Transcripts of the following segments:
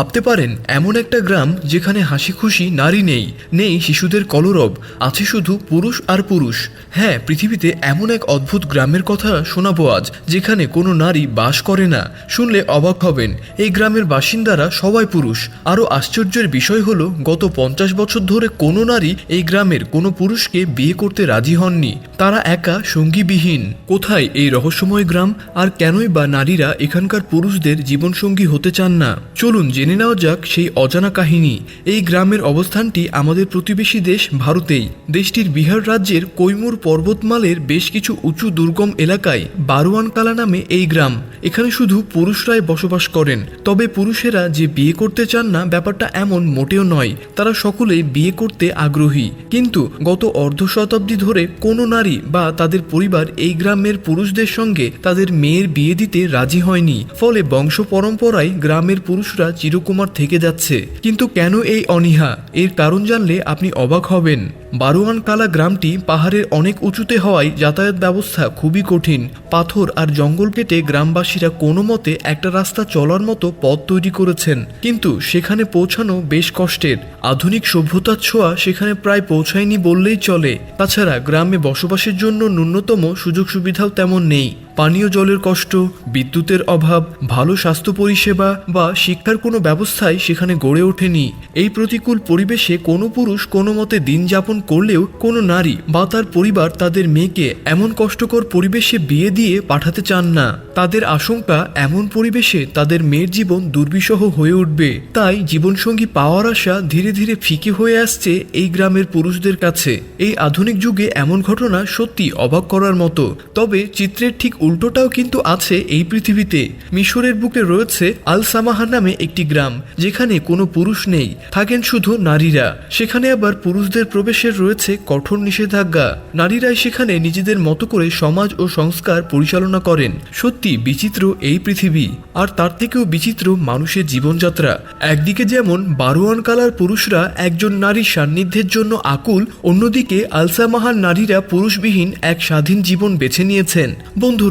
ভাবতে পারেন, এমন একটা গ্রাম যেখানে হাসি খুশি নারী নেই নেই শিশুদের কলরব, আছে শুধু পুরুষ আর পুরুষ। হ্যাঁ পৃথিবীতে এমন এক অদ্ভুত গ্রামের কথা শোনাবো আজ, যেখানে কোনো নারী বাস করে না। শুনলে অবাক হবেন, এই গ্রামের বাসিন্দারা সবাই পুরুষ। আরও আশ্চর্যের বিষয় হলো, গত পঞ্চাশ বছর ধরে কোনো নারী এই গ্রামের কোনো পুরুষকে বিয়ে করতে রাজি হননি। তারা একা সঙ্গীবিহীন। কোথায় এই রহস্যময় গ্রাম? আর কেনই বা নারীরা এখানকার পুরুষদের জীবনসঙ্গী হতে চান না? চলুন জেনে নেওয়া যাক সেই অজানা কাহিনী। এই গ্রামের অবস্থানটি আমাদের প্রতিবেশী দেশ ভারতেই। দেশটির বিহার রাজ্যের কৈমুর পর্বতমালের বেশ কিছু উঁচু দুর্গম এলাকায় বারোয়ানকালা নামে এই গ্রাম। এখানে শুধু পুরুষরাই বসবাস করেন। তবে পুরুষেরা যে বিয়ে করতে চান না, ব্যাপারটা এমন মোটেও নয়। তারা সকলেই বিয়ে করতে আগ্রহী। কিন্তু গত অর্ধ শতাব্দী ধরে কোনো নারী বা তাদের পরিবার এই গ্রামের পুরুষদের সঙ্গে তাদের মেয়ের বিয়ে দিতে রাজি হয়নি। ফলে বংশ পরম্পরায় গ্রামের পুরুষরা চিরকুমার থেকে যাচ্ছে। কিন্তু কেন এই অনীহা? এর কারণ জানলে আপনি অবাক হবেন। বারোয়ানকালা গ্রামটি পাহাড়ের অনেক উঁচুতে হওয়ায় যাতায়াত ব্যবস্থা খুবই কঠিন। পাথর আর জঙ্গল কেটে গ্রামবাসীরা কোনো মতে একটা রাস্তা চলার মতো পথ তৈরি করেছেন। কিন্তু সেখানে পৌঁছানো বেশ কষ্টের। আধুনিক সভ্যতার ছোঁয়া সেখানে প্রায় পৌঁছায়নি বললেই চলে। তাছাড়া গ্রামে বসবাসের জন্য ন্যূনতম সুযোগ সুবিধাও তেমন নেই। পানীয় জলের কষ্ট, বিদ্যুতের অভাব, ভালো স্বাস্থ্য পরিষেবা বা শিক্ষার কোনো ব্যবস্থাই সেখানে গড়ে ওঠেনি। এই প্রতিকূল পরিবেশে কোনো পুরুষ কোনো মতে দিন যাপন করলেও কোনো নারী বা তার পরিবার তাদের মেয়েকে এমন কষ্টকর পরিবেশে বিয়ে দিয়ে পাঠাতে চান না। তাদের আশঙ্কা এমন পরিবেশে তাদের মেয়ের জীবন দুর্বিষহ হয়ে উঠবে। তাই জীবনসঙ্গী পাওয়ার আশা ধীরে ধীরে ফিকে হয়ে আসছে এই গ্রামের পুরুষদের কাছে। এই আধুনিক যুগে এমন ঘটনা সত্যি অবাক করার মতো। তবে চিত্রের ঠিক উল্টোটাও কিন্তু আছে এই পৃথিবীতে। মিশরের বুকে রয়েছে আল সামাহা নামে একটি গ্রাম, যেখানে কোনো পুরুষ নেই, থাকেন শুধু নারীরা। সেখানে আবার পুরুষদের প্রবেশের রয়েছে কঠোর নিষেধাজ্ঞা। নারীরাই সেখানে নিজেদের মতো করে সমাজ ও সংস্কার পরিচালনা করেন। সত্যি বিচিত্র এই পৃথিবী। আর তার থেকেও বিচিত্র মানুষের জীবনযাত্রা। একদিকে যেমন বারোয়ান কালার পুরুষরা একজন নারীর সান্নিধ্যের জন্য আকুল, অন্যদিকে আলসামাহার নারীরা পুরুষবিহীন এক স্বাধীন জীবন বেছে নিয়েছেন।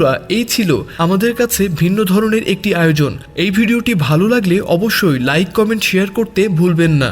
বন্ধুরা এই ছিল আমাদের কাছে ভিন্ন ধরনের একটি আয়োজন। এই ভিডিওটি ভালো লাগলে অবশ্যই লাইক কমেন্ট শেয়ার করতে ভুলবেন না।